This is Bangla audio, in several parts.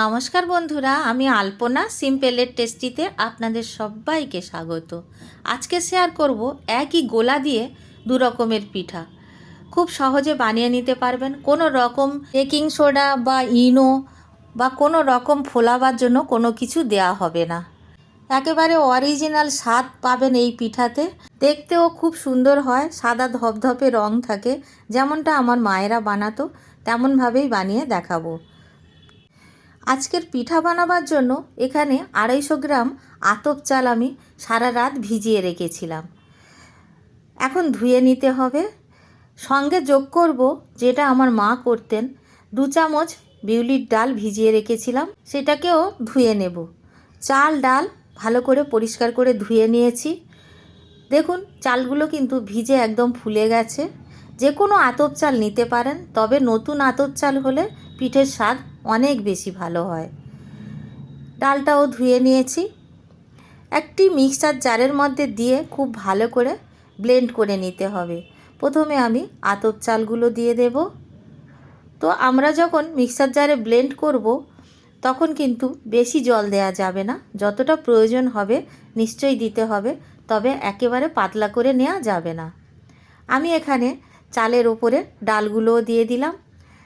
নমস্কার বন্ধুরা, আমি আলপনা সিম্পেলের টেস্টিতে আপনাদের সবাইকে স্বাগত। আজকে শেয়ার করব একই গোলা দিয়ে দু রকমের পিঠা। খুব সহজে বানিয়ে নিতে পারবেন, কোনো রকম বেকিং সোডা বা ইনো বা কোনো রকম ফোলাবার জন্য কোনো কিছু দেয়া হবে না। একেবারে অরিজিনাল স্বাদ পাবেন এই পিঠাতে। দেখতেও খুব সুন্দর হয়, সাদা ধপধপে রং থাকে, যেমনটা আমার মায়েরা বানাতো, তেমনভাবেই বানিয়ে দেখাবো। আজকের পিঠা বানাবার জন্য এখানে আড়াইশো গ্রাম আতপ চাল আমি সারা রাত ভিজিয়ে রেখেছিলাম। এখন ধুয়ে নিতে হবে। সঙ্গে যোগ করব যেটা আমার মা করতেন। দু চামচ বিউলির ডাল ভিজিয়ে রেখেছিলাম, সেটাকেও ধুয়ে নেব। চাল ডাল ভালো করে পরিষ্কার করে ধুয়ে নিয়েছি। দেখুন, চালগুলো কিন্তু ভিজে একদম ফুলে গেছে। যে কোনো আতপ চাল নিতে পারেন, তবে নতুন আতপ চাল হলে পিঠের স্বাদ অনেক বেশি ভালো হয়। ডালটাও ধুয়ে নিয়েছি। একটি মিক্সার জারের মধ্যে দিয়ে খুব ভালো করে ব্লেন্ড করে নিতে হবে। প্রথমে আমি আতপ চালগুলো দিয়ে দেব। তো আমরা যখন মিক্সার জারে ব্লেন্ড করব, তখন কিন্তু বেশি জল দেয়া যাবে না। যতটা প্রয়োজন হবে, নিশ্চয়ই দিতে হবে, তবে একেবারে পাতলা করে নেওয়া যাবে না। আমি এখানে চালের ওপরে ডালগুলোও দিয়ে দিলাম।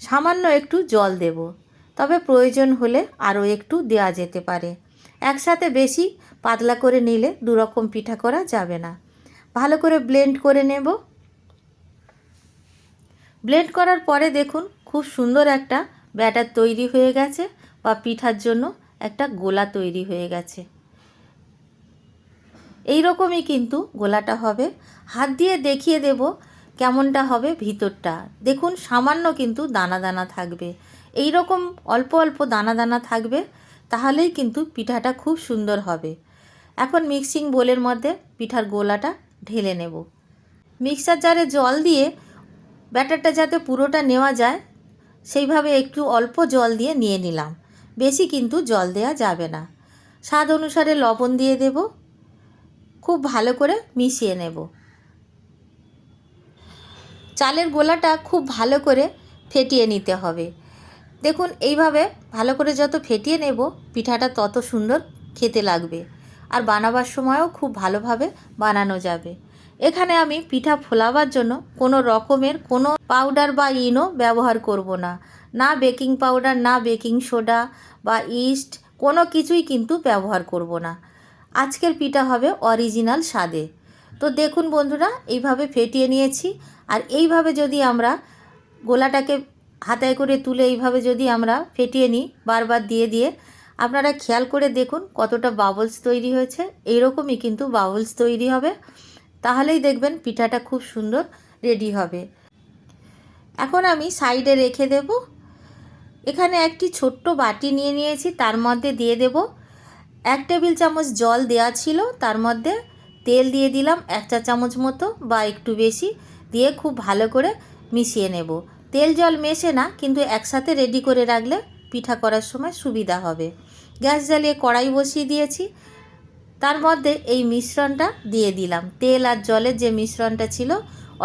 সামান্য একটু জল দেব। তবে প্রয়োজন হলে আরও একটু দেওয়া যেতে পারে। একসাথে বেশি পাতলা করে নিলে দুরকম পিঠা করা যাবে না। ভালো করে ব্লেন্ড করে নেব। ব্লেন্ড করার পরে দেখুন, খুব সুন্দর একটা ব্যাটার তৈরি হয়ে গেছে বা পিঠার জন্য একটা গোলা তৈরি হয়ে গেছে। এই রকমই কিন্তু গোলাটা হবে। হাত দিয়ে দেখিয়ে দেব কেমনটা হবে ভিতরটা। দেখুন, সামান্য কিন্তু দানা দানা থাকবে। এই রকম অল্প অল্প দানা দানা থাকবে, তাহলেই কিন্তু পিঠাটা খুব সুন্দর হবে। এখন মিক্সিং বোলের মধ্যে পিঠার গোলাটা ঢেলে নেব। মিক্সার জারে জল দিয়ে ব্যাটারটা যাতে পুরোটা নেওয়া যায়, সেইভাবে একটু অল্প জল দিয়ে নিয়ে নিলাম। বেশি কিন্তু জল দেওয়া যাবে না। স্বাদ অনুসারে লবণ দিয়ে দেব। খুব ভালো করে মিশিয়ে নেব। চালের গোলাটা খুব ভালো করে ফেটিয়ে নিতে হবে। দেখুন, এইভাবে ভালো করে যত ফেটিয়ে নেব, পিঠাটা তত সুন্দর খেতে লাগবে। আর বানাবার সময়ও খুব ভালোভাবে বানানো যাবে। এখানে আমি পিঠা ফোলাবার জন্য কোনো রকমের কোনো পাউডার বা ইনো ব্যবহার করব না। না বেকিং পাউডার, না বেকিং সোডা বা ইস্ট, কোনো কিছুই কিন্তু ব্যবহার করব না। আজকের পিঠা হবে অরিজিনাল স্বাদে। তো দেখুন বন্ধুরা, এইভাবে ফেটিয়ে নিয়েছি। আর এইভাবে যদি আমরা গোলাটাকে হাতায় করে তুলে এইভাবে যদি আমরা ফেটিয়ে নিই, বারবার দিয়ে দিয়ে, আপনারা খেয়াল করে দেখুন কতটা বাবলস তৈরি হয়েছে। এইরকমই কিন্তু বাবলস তৈরি হবে। তাহলেই দেখবেন পিঠাটা খুব সুন্দর রেডি হবে। এখন আমি সাইডে রেখে দেব। এখানে একটি ছোট্ট বাটি নিয়ে নিয়েছি, তার মধ্যে দিয়ে দেব। এক টেবিল চামচ জল দেওয়া ছিল, তার মধ্যে তেল দিয়ে দিলাম, এক চা চামচ মতো বা একটু বেশি, দিয়ে খুব ভালো করে মিশিয়ে নেব। তেল জল মেশে না, কিন্তু একসাথে রেডি করে রাখলে পিঠা করার সময় সুবিধা হবে। গ্যাস জ্বালিয়ে কড়াই বসিয়ে দিয়েছি। তার মধ্যে এই মিশ্রণটা দিয়ে দিলাম। তেল আর জলের যে মিশ্রণটা ছিল,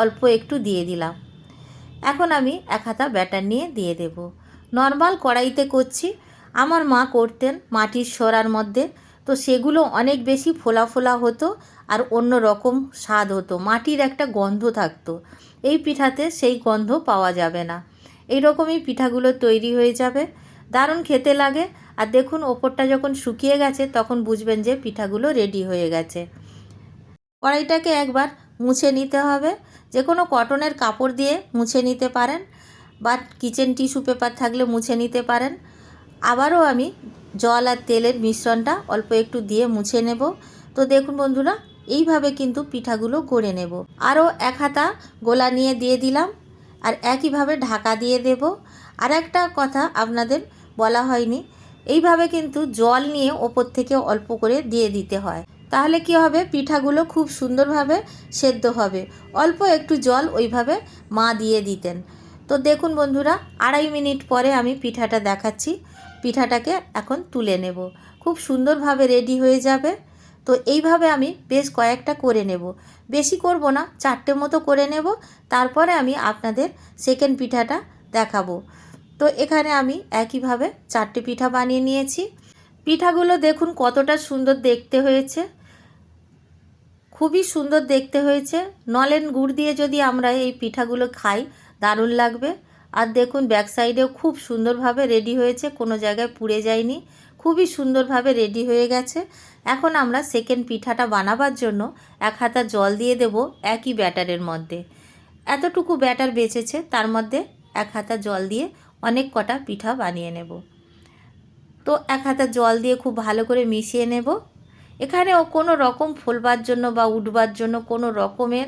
অল্প একটু দিয়ে দিলাম। এখন আমি এক হাতা ব্যাটার নিয়ে দিয়ে দেব। নর্মাল কড়াইতে করছি। আমার মা করতেন মাটির সরার মধ্যে। তো সেগুলো অনেক বেশি ফোলা ফোলা হতো আর অন্য রকম স্বাদ হতো। মাটির একটা গন্ধ থাকতো। এই পিঠাতে সেই গন্ধ পাওয়া যাবে না। এই রকমই পিঠাগুলো তৈরি হয়ে যাবে। দারুণ খেতে লাগে। আর দেখুন, ওপরটা যখন শুকিয়ে গেছে, তখন বুঝবেন যে পিঠাগুলো রেডি হয়ে গেছে। কড়াইটাকে একবার মুছে নিতে হবে। যে কোনো কটনের কাপড় দিয়ে মুছে নিতে পারেন বা কিচেন টিস্যু পেপার থাকলে মুছে নিতে পারেন। আবারও আমি জল আর তেলের মিশ্রণটা অল্প একটু দিয়ে মুছে নেব। তো দেখুন বন্ধুরা এইভাবে কিন্তু পিঠাগুলো গড়ে নেব। আরও এক হাতা গোলা নিয়ে দিয়ে দিলাম আর একইভাবে ঢাকা দিয়ে দেব। আর একটা কথা আপনাদের বলা হয়নি, এইভাবে কিন্তু জল নিয়ে ওপর থেকে অল্প করে দিয়ে দিতে হয়। তাহলে কি হবে? পিঠাগুলো খুব সুন্দরভাবে সেদ্ধ হবে। অল্প একটু জল ওইভাবে মা দিয়ে দিতেন। তো দেখুন বন্ধুরা, আড়াই মিনিট পরে আমি পিঠাটা দেখাচ্ছি। পিঠাটাকে এখন তুলে নেব। খুব সুন্দরভাবে রেডি হয়ে যাবে। তো এইভাবে আমি বেশ কয়েকটা করে নেব। বেশি করব না, চারটে মতো করে নেব। তারপরে আমি আপনাদের সেকেন্ড পিঠাটা দেখাবো। তো এখানে আমি একইভাবে চারটে পিঠা বানিয়ে নিয়েছি। পিঠাগুলো দেখুন কতটা সুন্দর দেখতে হয়েছে। খুবই সুন্দর দেখতে হয়েছে। নলেন গুড় দিয়ে যদি আমরা এই পিঠাগুলো খাই, দারুণ লাগবে। আর দেখুন ব্যাক সাইডেও খুব সুন্দরভাবে রেডি হয়েছে, কোনো জায়গায় পুড়ে যায়নি। খুবই সুন্দরভাবে রেডি হয়ে গেছে। এখন আমরা সেকেন্ড পিঠাটা বানাবার জন্য এক হাতা জল দিয়ে দেব একই ব্যাটারের মধ্যে। এতটুকু ব্যাটার বেঁচেছে, তার মধ্যে এক হাতা জল দিয়ে অনেক কটা পিঠা বানিয়ে নেব। তো এক হাতা জল দিয়ে খুব ভালো করে মিশিয়ে নেব। এখানেও কোনো রকম ফোলবার জন্য বা উঠবার জন্য কোনো রকমের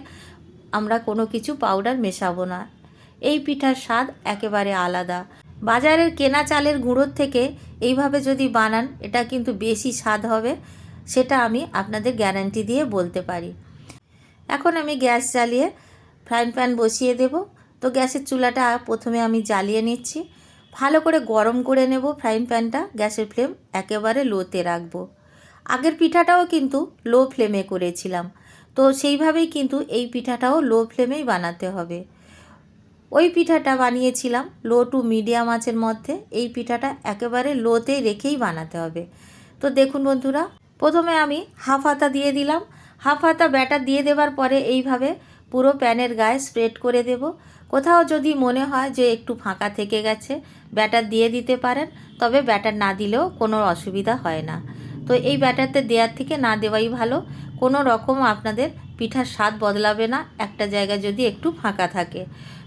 আমরা কোনো কিছু পাউডার মেশাবো না। এই পিঠার স্বাদ একেবারে আলাদা। বাজারের কেনা চালের গুঁড়োর থেকে এইভাবে যদি বানান, এটা কিন্তু বেশি স্বাদ হবে, সেটা আমি আপনাদের গ্যারান্টি দিয়ে বলতে পারি। এখন আমি গ্যাস জ্বালিয়ে ফ্রাইং প্যান বসিয়ে দেব। তো গ্যাসের চুলাটা প্রথমে আমি জ্বালিয়ে নিচ্ছি। ভালো করে গরম করে নেব ফ্রাইং প্যানটা। গ্যাসের ফ্লেম একেবারে লোতে রাখব। আগের পিঠাটাও কিন্তু লো ফ্লেমে করেছিলাম। তো সেইভাবেই কিন্তু এই পিঠাটাও লো ফ্লেমেই বানাতে হবে। ওই পিঠাটা বানিয়েছিলাম, লো টু মিডিয়াম আঁচের মধ্যে। এই পিঠাটা একেবারে লোতে রেখেই বানাতে হবে। তো দেখুন বন্ধুরা, প্রথমে আমি হাফ হাতা দিয়ে দিলাম। হাফ হাতা ব্যাটার দিয়ে দেওয়ার পরে এইভাবে পুরো প্যানের গায়ে স্প্রেড করে দেব। কোথাও যদি মনে হয় যে একটু ফাঁকা থেকে গেছে, ব্যাটার দিয়ে দিতে পারেন। তবে ব্যাটার না দিলেও কোনো অসুবিধা হয় না। তো এই ব্যাটারতে দেওয়ার থেকে না দেওয়াই ভালো। কোনো রকম আপনাদের পিঠার স্বাদ বদলাবে না। একটা জায়গা যদি একটু ফাঁকা থাকে।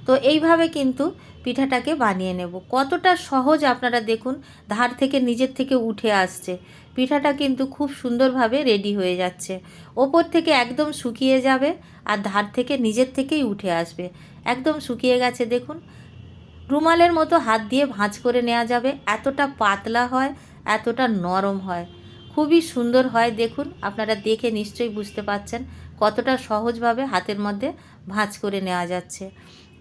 তো এইভাবে কিন্তু পিঠাটাকে বানিয়ে নেব। কতটা সহজ আপনারা দেখুন, ধার থেকে নিজের থেকে উঠে আসছে। পিঠাটা কিন্তু খুব সুন্দরভাবে রেডি হয়ে যাচ্ছে। ওপর থেকে একদম শুকিয়ে যাবে আর ধার থেকে নিজের থেকেই উঠে আসবে। একদম শুকিয়ে গেছে, দেখুন। রুমালের মতো হাত দিয়ে ভাঁজ করে নেওয়া যাবে। এতটা পাতলা হয়, এতটা নরম হয়। খুবই সুন্দর হয়, দেখুন। আপনারা দেখে নিশ্চয়ই বুঝতে পাচ্ছেন কতটা সহজভাবে হাতের মধ্যে ভাঁজ করে নেওয়া যাচ্ছে।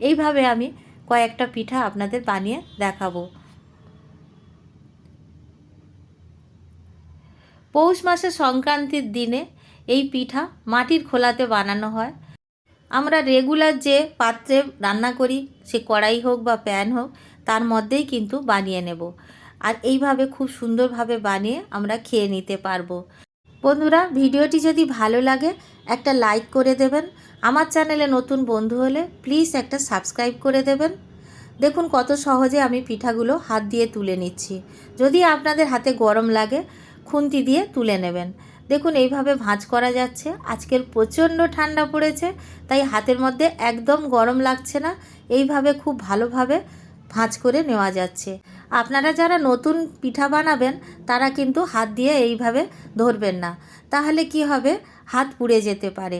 এইভাবে আমি কয়েকটা পিঠা আপনাদের বানিয়ে দেখাবো। পৌষ মাসের সংক্রান্তির দিনে এই পিঠা মাটির খোলাতে বানানো হয়। আমরা রেগুলার যে পাত্রে রান্না করি, সে কড়াই হোক বা প্যান হোক, তার মধ্যেই কিন্তু বানিয়ে নেব। আর এইভাবে খুব সুন্দরভাবে বানিয়ে আমরা খেয়ে নিতে পারব। বন্ধুরা, ভিডিওটি যদি ভালো লাগে, একটা লাইক করে দেবেন। আমার চ্যানেলে নতুন বন্ধু হলে প্লিজ একটা সাবস্ক্রাইব করে দেবেন। দেখুন কত সহজে আমি পিঠাগুলো হাত দিয়ে তুলে নিচ্ছি। যদি আপনাদের হাতে গরম লাগে, খুন্তি দিয়ে তুলে নেবেন। দেখুন এইভাবে ভাঁজ করা যাচ্ছে। আজকের প্রচণ্ড ঠান্ডা পড়েছে, তাই হাতের মধ্যে একদম গরম লাগছে না। এইভাবে খুব ভালোভাবে ভাঁজ করে নেওয়া যাচ্ছে। আপনারা যারা নতুন পিঠা বানাবেন, তারা কিন্তু হাত দিয়ে এইভাবে ধরবেন না। তাহলে কি হবে? হাত পুড়ে যেতে পারে।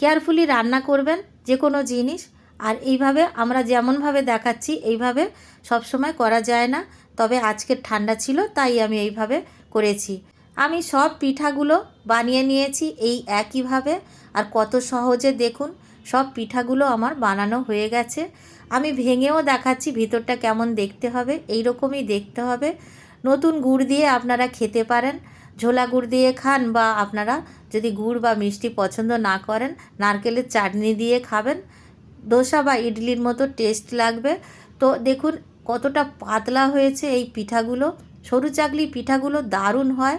কেয়ারফুলি রান্না করবেন যে কোনো জিনিস। আর এইভাবে আমরা যেমনভাবে দেখাচ্ছি, এইভাবে সবসময় করা যায় না। তবে আজকের ঠান্ডা ছিল, তাই আমি এইভাবে করেছি। আমি সব পিঠাগুলো বানিয়ে নিয়েছি এই একইভাবে। আর কত সহজে দেখুন, সব পিঠাগুলো আমার বানানো হয়ে গেছে। আমি ভেঙেও দেখাচ্ছি, ভিতরটা কেমন দেখতে হবে এই রকমই দেখতে হবে। নতুন গুড় দিয়ে আপনারা খেতে পারেন। ঝোলা গুড় দিয়ে খান বা আপনারা যদি গুড় বা মিষ্টি পছন্দ না করেন, নারকেলের চাটনি দিয়ে খাবেন। দোসা বা ইডলির মতো টেস্ট লাগবে। তো দেখুন কতটা পাতলা হয়েছে এই পিঠাগুলো। সরু চাকলি পিঠাগুলো দারুণ হয়।